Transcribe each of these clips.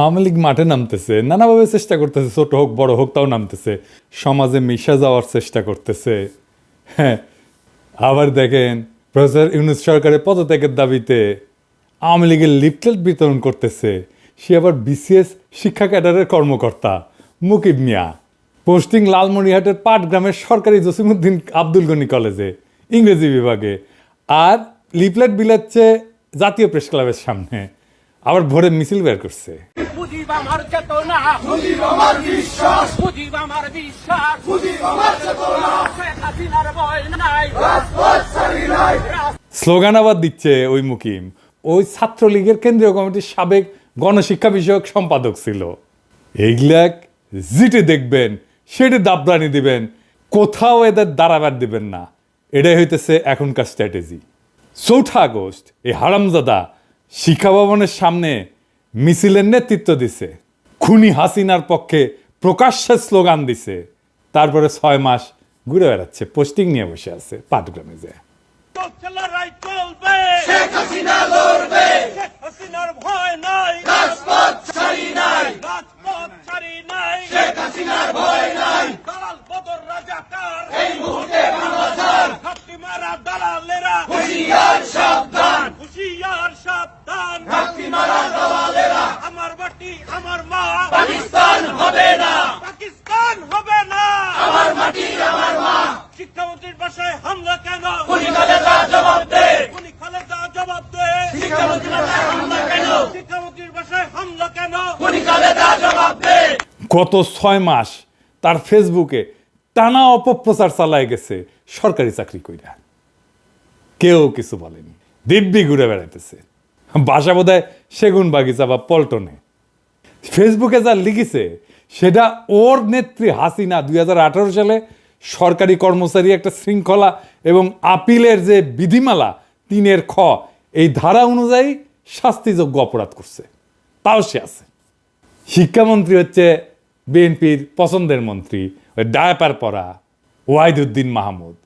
আওয়ামী লীগ মাঠে নামতেছে, নানাভাবে চেষ্টা করতেছে, ছোট হোক, বড় হোক, তাও নামতেছে। সমাজে মিশা যাওয়ার চেষ্টা করতেছে। হ্যাঁ আবার দেখেন, প্রফেসর ইউনুস সরকারের পদত্যাগের দাবিতে আওয়ামী লীগের লিফলেট বিতরণ করতেছে। সে আবার বিসিএস শিক্ষা ক্যাডারের কর্মকর্তা মুকিব মিয়া। পোস্টিং লালমনিরহাটের পাটগ্রামের সরকারি জসিমুদ্দিন আব্দুল গনি কলেজে, ইংরেজি বিভাগে। আর লিফলেট বিলাচ্ছে জাতীয় প্রেস ক্লাবের সামনে। আবার ভোরে মিছিল বের করছে। আমার চেতনা আমার বিশ্বাস। আমার বিশ্বাস। আমার চেতনা। শেখ হাসিনার ভয় নাই রাজপথ ছাড়ি নাই স্লোগান আবার দিচ্ছে ওই মুকিম। ওই ছাত্রলীগের কেন্দ্রীয় কমিটির সাবেক গণশিক্ষা বিষয়ক সম্পাদক ছিল। এইগুলাক জিটে দেখবেন সেটি দাবরানি দিবেন কোথাও এদের দাঁড়াবার দিবেন না। এটাই হইতেছে এখনকার স্ট্র্যাটেজি। চৌঠা আগস্ট এই হারামজাদা শিক্ষা ভবনের সামনে মিছিলের নেতৃত্ব দিছে। খুনি হাসিনার পক্ষে প্রকাশ্যে স্লোগান দিছে। তারপরে ছয় মাস ঘুরে বেড়াচ্ছে পোস্টিং নিয়ে বসে আছে পাটগ্রামে যায় এই মুহূর্তে বাংলাদেশ হাতি মারা দালালেরা হুশিয়ার সাবধান হাতি মারা দালালেরা আমার বাটি আমার মা পাকিস্তান হবে না পাকিস্তান হবে না আমার মাটি আমার মা শিক্ষামন্ত্রীর বাসায় হামলা কেন উনি খালেদা জবাব দে উনি খালেদা জবাব দে শিক্ষামন্ত্রীর বাসায় হামলা কেন শিক্ষামন্ত্রীর বাসায় হামলা কেন উনি খালেদা জবাব দে গত ছয় মাস তার ফেসবুকে টানা অপপ্রচার চালায় গেছে সরকারি চাকরি কইরা। কেউ কিছু বলেনি। দিব্যি ঘুরে বেড়াইতেছে। বাসা বোধহয় সেগুন বাগিচা বা পল্টনে। ফেসবুকে যা লিখেছে, সেটা ওর নেত্রী হাসিনা দুই হাজার আঠারো সালে সরকারি কর্মচারী একটা শৃঙ্খলা এবং আপিলের যে বিধিমালা, তিনের খ, এই ধারা অনুযায়ী শাস্তিযোগ্য অপরাধ করছে। তাও সে আছে। শিক্ষামন্ত্রী হচ্ছে বিএনপির পছন্দের মন্ত্রী, ওই ডায়াপার পরা ওয়াহিদুদ্দিন মাহমুদ।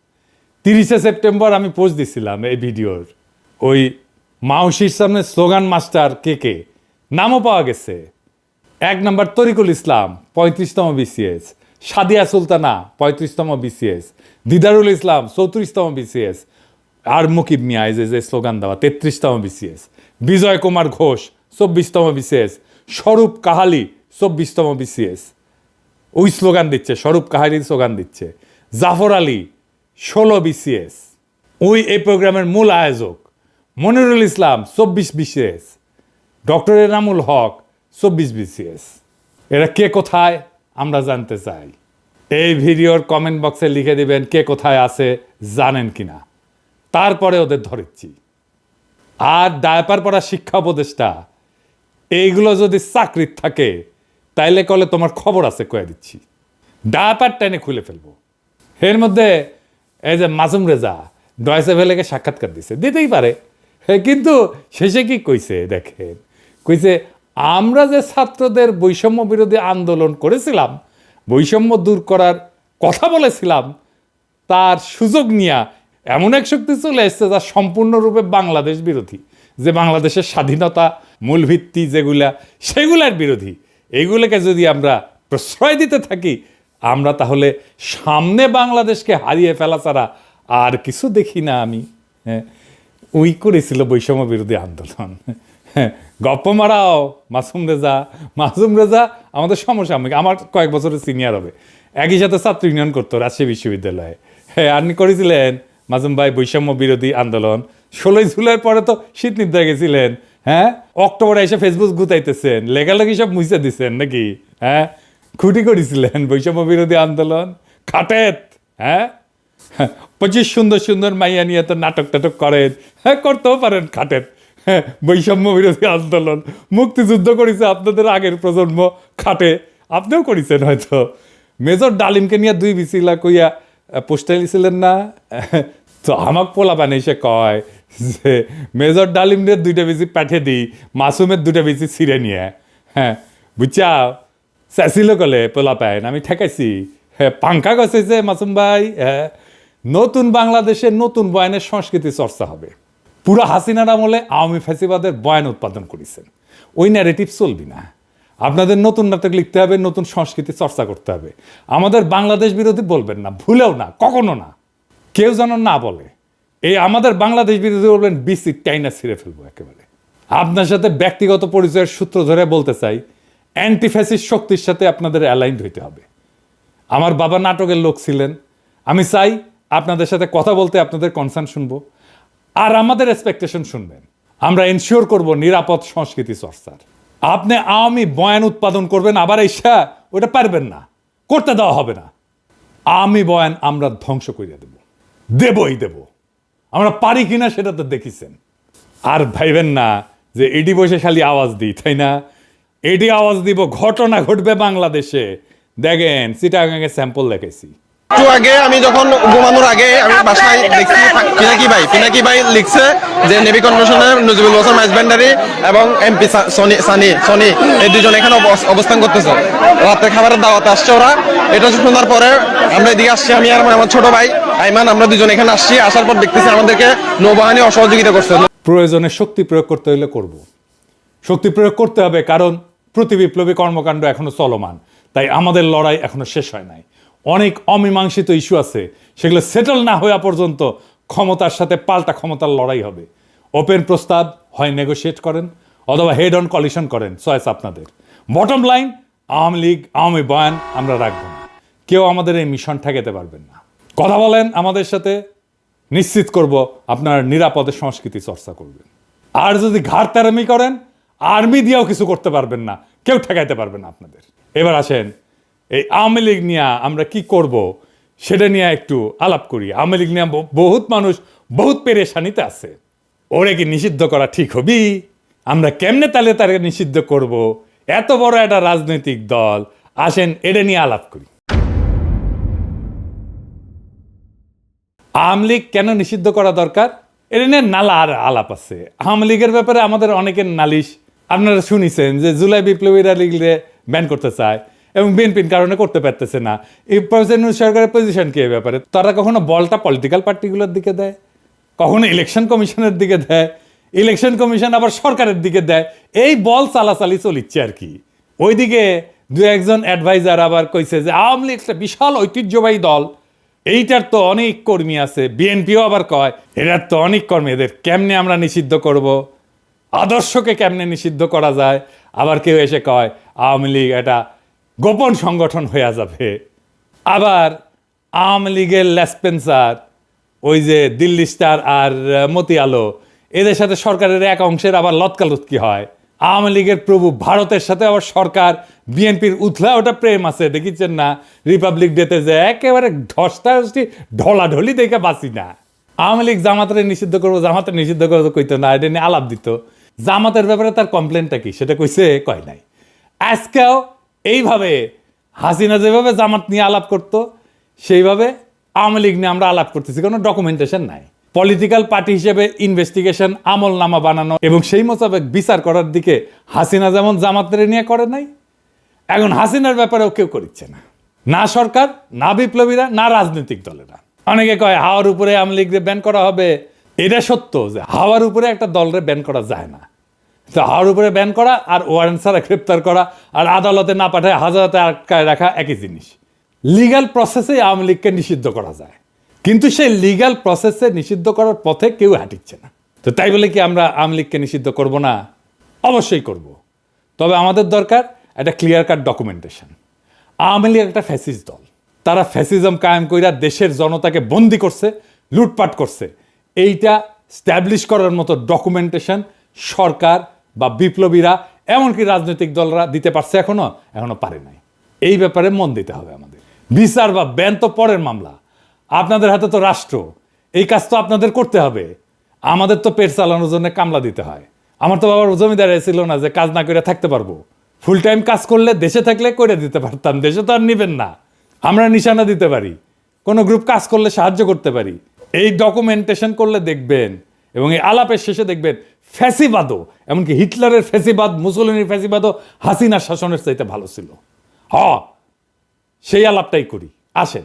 তিরিশে সেপ্টেম্বর আমি পোস্ট দিছিলাম এই ভিডিওর। ওই মাউসির সামনে স্লোগান, মাস্টার কে কে? নামও পাওয়া গেছে। এক নম্বর তরিকুল ইসলাম, পঁয়ত্রিশতম বিসিএস। সাদিয়া সুলতানা, পঁয়ত্রিশতম বিসিএস। দিদারুল ইসলাম, চৌত্রিশতম বিসিএস। আর মুকিব মিয়া যে যে স্লোগান দেওয়া, তেত্রিশতম বিসিএস। বিজয় কুমার ঘোষ, চব্বিশতম বিসিএস। স্বরূপ কাহালি চব্বিশতম বিসিএস ওই স্লোগান দিচ্ছে, স্বরূপ কাহালির স্লোগান দিচ্ছে। জাফর আলী, ষোলো বিসিএস ওই, এই প্রোগ্রামের মূল আয়োজক মনিরুল ইসলাম, চব্বিশ বিসিএস ডক্টর এনামুল হক, চব্বিশ বিসিএস এরা কে কোথায়, আমরা জানতে চাই। এই ভিডিওর কমেন্ট বক্সে লিখে দিবেন কে কোথায় আছে, জানেন কিনা। তারপরে ওদের ধরেছি। আর ডায়পার পড়া শিক্ষা উপদেষ্টা, এইগুলো যদি চাকরির থাকে তাইলে কলে তোমার খবর আছে, কয়ে দিচ্ছি। ডায়পার টেনে খুলে ফেলব। এর মধ্যে এই যে মাসুম রেজা, ডয়সে ভেলেকে সাক্ষাৎকার দিছে। দিতেই পারে। কিন্তু শেষে কি কইছে, দেখেন। কইছে, আমরা যে ছাত্রদের বৈষম্য বিরোধী আন্দোলন করেছিলাম, বৈষম্য দূর করার কথা বলেছিলাম, তার সুযোগ নিয়া এমন এক শক্তি চলে এসছে যা সম্পূর্ণরূপে বাংলাদেশ বিরোধী। যে বাংলাদেশের স্বাধীনতা মূল ভিত্তি যেগুলা, সেগুলার বিরোধী। এইগুলোকে যদি আমরা প্রশ্রয় দিতে থাকি আমরা তাহলে সামনে বাংলাদেশকে হারিয়ে ফেলা ছাড়া আর কিছু দেখি না আমি। হ্যাঁ উই করেছিল বৈষম্য বিরোধী আন্দোলন। হ্যাঁ, গপ্প মারাও মাসুম রেজা। মাসুম রেজা আমাদের সমসাময়িক আমার কয়েক বছরের সিনিয়র হবে। একই সাথে ছাত্র ইউনিয়ন করতো রাজশাহী বিশ্ববিদ্যালয়ে। হ্যাঁ আপনি করেছিলেন মাজুম ভাই বৈষম্য বিরোধী আন্দোলন। ষোলোই জুলাইয়ের পরে তো শীত নিদ্রা গেছিলেন। হ্যাঁ? অক্টোবরে এসে ফেসবুক গুতাইতেছেন। লেগালেগি সব মুছে দিছেন নাকি? হ্যাঁ? খুঁটি করেছিলেন বৈষম্য বিরোধী আন্দোলন? খাটেত হ্যাঁ? পঁচিশ সুন্দর সুন্দর মাইয়া নিয়ে তো নাটক টাটক করেন। হ্যাঁ করতেও পারেন খাটেন হ্যাঁ বৈষম্য বিরোধী আন্দোলন। মুক্তিযুদ্ধ করেছে আপনাদের আগের প্রজন্ম খাটে। আপনিও করেছেন হয়তো। মেজর ডালিমকে নিয়ে দুই বিচিলা কইয়া পোস্টাইল ছিলেন না? তো আমাক পোলা বানাইছে কয় যে মেজর ডালিমদের দুইটা বেশি পাঠিয়ে দিই, মাসুমের দুটা বেশি ছিঁড়ে নিয়ে। হ্যাঁ বুঝছা? চাইছিল কলে পোলা পাইন আমি ঠেকাইছি। হ্যাঁ পাঙ্খা গছেছে মাসুম ভাই হ্যাঁ নতুন বাংলাদেশে নতুন বয়ানের সংস্কৃতি চর্চা হবে। পুরো হাসিনার আমলে আওয়ামী ফ্যাসিবাদের বয়ান উৎপাদন করেছেন। ওই ন্যারেটিভ চলবি না। আপনাদের নতুন নাটক লিখতে হবে, নতুন সংস্কৃতি চর্চা করতে হবে। আমাদের বাংলাদেশ বিরোধী বলবেন না, ভুলেও না, কখনো না। কেউ যেন না বলে। এই আমাদের বাংলাদেশ বিরোধী বলবেন বিসি টাইনা ছিঁড়ে ফেলব একেবারে। আপনার সাথে ব্যক্তিগত পরিচয়ের সূত্র ধরে বলতে চাই অ্যান্টিফ্যাসিস শক্তির সাথে আপনাদের অ্যালাইন্ড হইতে হবে। আমার বাবা নাটকের লোক ছিলেন। আমি চাই আপনাদের সাথে কথা বলতে আপনাদের কনসার্ন শুনব। আর আমাদের এক্সপেকটেশন শুনবেন। আমরা এনশিওর করব নিরাপদ সংস্কৃতি চর্চার। আপনি আওয়ামী বয়ান উৎপাদন করবেন, আবার এসা ওটা পারবেন না। করতে দেওয়া হবে না। আমি বয়ান আমরা ধ্বংস করে দেব। দেবই দেব। আমরা পারি কিনা সেটা তো দেখিছেন। আর ভাইবেন না যে এডি বসে খালি আওয়াজ দিই, তাই না? এডি আওয়াজ দিব, ঘটনা ঘটবে বাংলাদেশে। দেখেন চিটাগাঙে স্যাম্পল দেখেছি একটু আগে আমি যখন ঘুমানোর আগে আমি বাসায় দেখছি পিনাকি ভাই পিনাকি ভাই লিখছে যে নেভি কনভেনশনের নজিবুল হোসেন মাইজবেন্ডারি এবং এমপি সনি সানি সনি এই দুজন এখানে অবস্থান করতেছে। রাতে খাবারের দাওয়াতে আসছে ওরা। এটা শোনার পরে আমরা এদিকে আসছি আমি আর আমার ছোট ভাই আইমান আমরা দুজন এখানে আসছি। আসার পর দেখতেছি আমাদেরকে নৌবাহিনী অসহযোগিতা করছে। প্রয়োজনে শক্তি প্রয়োগ করতে হলে করব। শক্তি প্রয়োগ করতে হবে কারণ প্রতি বিপ্লবী কর্মকাণ্ড এখনও চলমান। তাই আমাদের লড়াই এখনও শেষ হয় নাই। অনেক অমীমাংসিত ইস্যু আছে। সেগুলো সেটেল না হওয়া পর্যন্ত ক্ষমতার সাথে পাল্টা ক্ষমতার লড়াই হবে। ওপেন প্রস্তাব হয় নেগোশিয়েট করেন, অথবা হেড অন কলিশন করেন চয়েস আপনাদের। বটম লাইন আওয়ামী লীগ, আওয়ামী বয়ান, আমরা রাখব না। কেউ আমাদের এই মিশন ঠেকাতে পারবেন না। কথা বলেন আমাদের সাথে, নিশ্চিত করব আপনার নিরাপদে সংস্কৃতি চর্চা করবেন। আর যদি ঘাড় করেন আর্মি দিয়েও কিছু করতে পারবেন না, কেউ ঠেকাইতে পারবে না আপনাদের। এবার আসেন এই আওয়ামী লীগ নিয়ে আমরা কি করব সেটা নিয়ে একটু আলাপ করি। আওয়ামী লীগ নিয়ে বহুত মানুষ বহুত পেরেশানিতে আছে। ওরে কি নিষিদ্ধ করা ঠিক হবি? আমরা কেমনে তাহলে তাকে নিষিদ্ধ করব? এত বড় একটা রাজনৈতিক দল। আসেন, এটা নিয়ে আলাপ করি। আওয়ামী লীগ কেন নিষিদ্ধ করা দরকার? এটা নিয়ে নালা আর আলাপ আছে। আওয়ামী লীগের ব্যাপারে আমাদের অনেকের নালিশ। আপনারা শুনিছেন যে জুলাই বিপ্লবীরা লীগরে ব্যান করতে চায়। এবং বিএনপির কারণে করতে পারতেছে না। এই প্রেসিডেন্ট সরকারের পজিশন কি এই ব্যাপারে? তারা কখনো বলটা পলিটিক্যাল পার্টিগুলোর দিকে দেয়? কখনো ইলেকশন কমিশনের দিকে দেয়? ইলেকশন কমিশন আবার সরকারের দিকে দেয়? এই বল চালাচালি চলিচ্ছে আর কি। ওইদিকে দু একজন অ্যাডভাইজার আবার কইছে যে, আওয়ামী লীগ একটা বিশাল ঐতিহ্যবাহী দল। এইটার তো অনেক কর্মী আছে। বিএনপিও আবার কয়, এটার তো অনেক কর্মী। এদের কেমনে আমরা নিষিদ্ধ করব? আদর্শকে কেমনে নিষিদ্ধ করা যায়? আবার কেউ এসে কয়, আওয়ামী লীগ এটা গোপন সংগঠন হয়ে যাবে। আবার আওয়ামী লীগের লেসপেন্সার ওই যে দিল্লি স্টার আর মতি আলো, এদের সাথে সরকারের এক অংশের আবার লতকালুতকি হয়? আওয়ামী লীগের প্রভু ভারতের সাথে আবার সরকার, বিএনপির উথলা, ওটা প্রেম আছে দেখিছেন না? রিপাবলিক ডেতে যে একেবারে ধস্তা ঢলাঢলি দেখে বাঁচি না। আওয়ামী লীগ জামাতের নিষিদ্ধ করব, জামাতের নিষিদ্ধ করব কইতো না, এটা নিয়ে আলাপ দিত। জামাতের ব্যাপারে তার কমপ্লেনটা কি? সেটা কইছে, কয় নাই। আজকেও এইভাবে হাসিনা যেভাবে জামাত নিয়ে আলাপ করতো, সেইভাবে আওয়ামী লীগ নিয়ে আমরা আলাপ করতেছি, কোনো ডকুমেন্টেশন নাই। পলিটিক্যাল পার্টি হিসেবে ইনভেস্টিগেশন আমল নামা বানানো এবং সেই মোতাবেক বিচার করার দিকে হাসিনা যেমন জামাতের নিয়ে করে নাই, এখন হাসিনার ব্যাপারেও কেউ করিচ্ছে না। না সরকার, না বিপ্লবীরা, না রাজনৈতিক দলেরা। অনেকে কয়, হাওয়ার উপরে আওয়ামী লীগরে ব্যান করা হবে। এটা সত্য যে হাওয়ার উপরে একটা দলরে ব্যান করা যায় না। তো হাওয়ার উপরে ব্যান করা আর ওয়ারেন্ট ছাড়া গ্রেপ্তার করা আর আদালতে না পাঠায় হাজারাতে আটকায় রাখা একই জিনিস। লিগ্যাল প্রসেসে আওয়ামী লীগকে নিষিদ্ধ করা যায়। কিন্তু সেই লিগ্যাল প্রসেসে নিষিদ্ধ করার পথে কেউ হাঁটিচ্ছে না। তো তাই বলে কি আমরা আওয়ামী লীগকে নিষিদ্ধ করব না? অবশ্যই করব। তবে আমাদের দরকার একটা clear cut documentation Awami League একটা ফ্যাসিস্ট দল। তারা ফ্যাসিজম কায়েম কইরা দেশের জনতাকে বন্দি করছে, লুটপাট করছে। এইটা স্ট্যাবলিশ করার মতো ডকুমেন্টেশন সরকার বা বিপ্লবীরা, এমনকি রাজনৈতিক দলরা দিতে পারছে এখনও এখনও পারে নাই। এই ব্যাপারে মন দিতে হবে আমাদের। বিচার বা ব্যান তো পরের মামলা। আপনাদের হাতে তো রাষ্ট্র। এই কাজ তো আপনাদের করতে হবে। আমাদের তো পেট চালানোর জন্য কামলা দিতে হয়। আমার তো বাবার জমিদার ছিল না যে কাজ না করে থাকতে পারব। ফুল টাইম কাজ করলে দেশে থাকলে করে দিতে পারতাম। দেশে তো আর নিবেন না। আমরা নিশানা দিতে পারি। কোনো গ্রুপ কাজ করলে সাহায্য করতে পারি। এই ডকুমেন্টেশন করলে দেখবেন এবং এই আলাপের শেষে দেখবেন ফ্যাসিবাদও, এমনকি হিটলারের ফ্যাসিবাদ মুসলিনের ফ্যাসিবাদও হাসিনার শাসনের চাইতে ভালো ছিল। হ, সেই আলাপটাই করি। আসেন।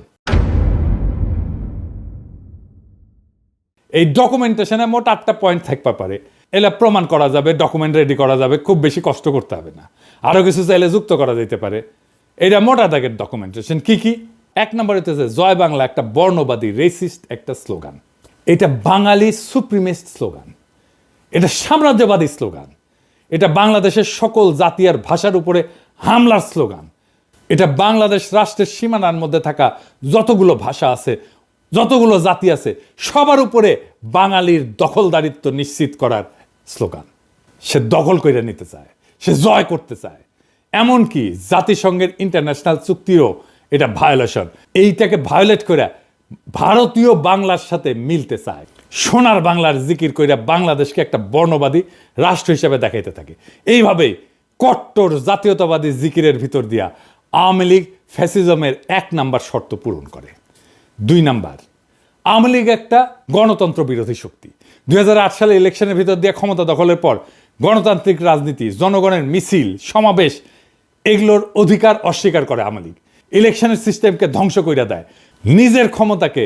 এই ডকুমেন্টেশনে মোট আটটা পয়েন্ট থাকতে পারে। এলা প্রমাণ করা যাবে, ডকুমেন্ট রেডি করা যাবে, খুব বেশি কষ্ট করতে হবে না। আরও কিছু চাইলে যুক্ত করা যেতে পারে। এটা মোটা দাগের ডকুমেন্টেশন কি কি? এক নম্বর জয় বাংলা একটা বর্ণবাদী রেসিস্ট একটা স্লোগান এটা বাঙালি সুপ্রিমেস্ট স্লোগান। এটা সাম্রাজ্যবাদী স্লোগান। এটা বাংলাদেশের সকল জাতি আর ভাষার উপরে হামলার স্লোগান। এটা বাংলাদেশ রাষ্ট্রের সীমানার মধ্যে থাকা যতগুলো ভাষা আছে, যতগুলো জাতি আছে, সবার উপরে বাঙালির দখলদারিত্ব নিশ্চিত করার স্লোগান। সে দখল করে নিতে চায়, সে জয় করতে চায়। এমনকি জাতিসংঘের ইন্টারন্যাশনাল চুক্তিও এটা ভায়োলেশন এইটাকে ভায়োলেট করে ভারতীয় বাংলার সাথে মিলতে চায়। সোনার বাংলার জিকির কইরা বাংলাদেশকে একটা বর্ণবাদী রাষ্ট্র হিসেবে দেখাইতে থাকে। এইভাবেই কট্টর জাতীয়তাবাদী জিকিরের ভিতর দিয়া আওয়ামী লীগ ফ্যাসিজমের এক নাম্বার শর্ত পূরণ করে। দুই নাম্বার, আওয়ামী লীগ একটা গণতন্ত্র বিরোধী শক্তি। দুই হাজার আট সালে ইলেকশনের ভিতর দিয়ে ক্ষমতা দখলের পর গণতান্ত্রিক রাজনীতি, জনগণের মিছিল, সমাবেশ, এগুলোর অধিকার অস্বীকার করে আওয়ামী লীগ। ইলেকশনের সিস্টেমকে ধ্বংস করিয়া দেয়। নিজের ক্ষমতাকে